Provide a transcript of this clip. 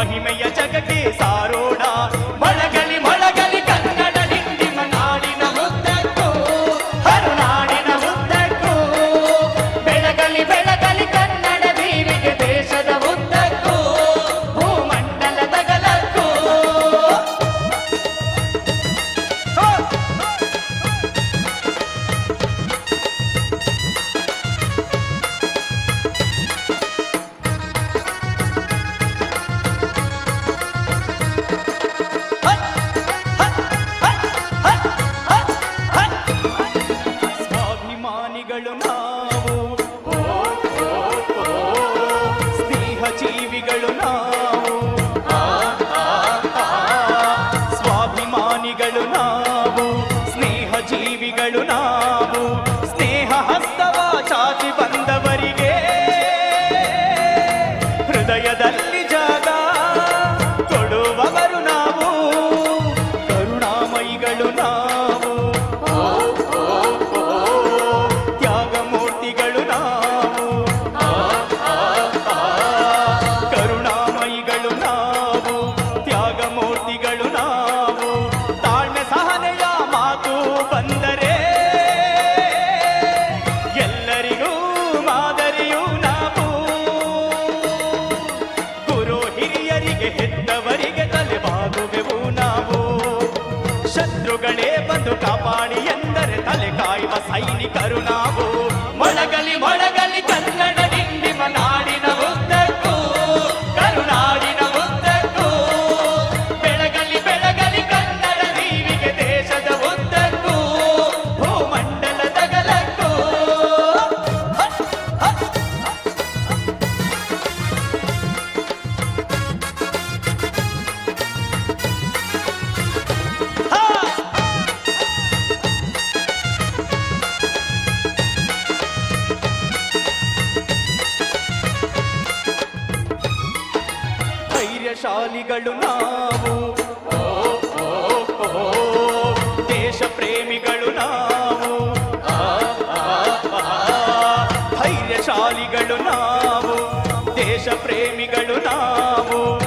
மகிமை ಜೀವಿಗಳು ಸ್ನೇಹ ಜೀವಿಗಳು ನಾವು ದೇವರಿಗೆ ತಲೆಬಾಗುವೆವು ನಾವು. ಶತ್ರುಗಳೇ ಬಂದು ಕಾಪಾಡಿ ಎಂದರೆ ತಲೆ ಕಾಯುವ ಸೈನಿಕರು ನಾವು. ಮೊಳಗಲಿ ಮೊಳಗಲಿ ಕನ್ನಡ ಶಾಲಿಗಳು ನಾವು. ದೇಶ ಪ್ರೇಮಿಗಳು ನಾವು. ಧೈರ್ಯಶಾಲಿಗಳು ನಾವು. ದೇಶ ಪ್ರೇಮಿಗಳು ನಾವು.